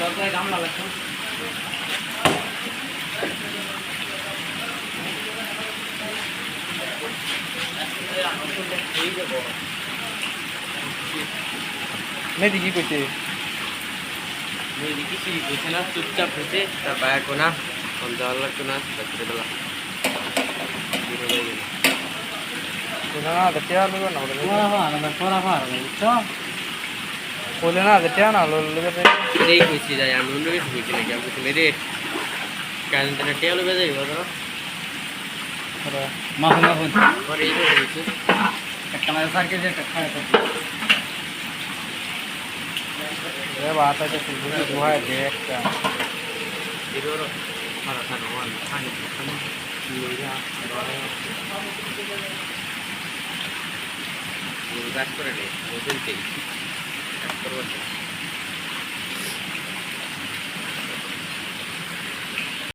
দরকারে গামলা লাগছে। মেয়েদি কি করছে মেয়েদি কিছুই বুঝছে না চুপচাপ হয়েছে তার বায়া কোনা ফোন দেওয়ার লাগতো না রাত্রে বেলা। বের হয়ে গেল। কোলে না আগে না বুঝছ কোলে না আগে টেয়া না লবে এই কইছি যাই আমি অন্য কিছু কইছি নাকি আমি কইছি রে কারণ তারা টেয়ালো বেজে গেল তো মাখন মাখন পরে এই তো কইছি একটা মাঝে সার্কেল একটা খায় তো এ বাতা যে ফুলগুলো ধোয়া দেখটা এরও খানা খানা ওয়ান খানি খানি লইয়া গাছ করে নে নতুন তেল করবো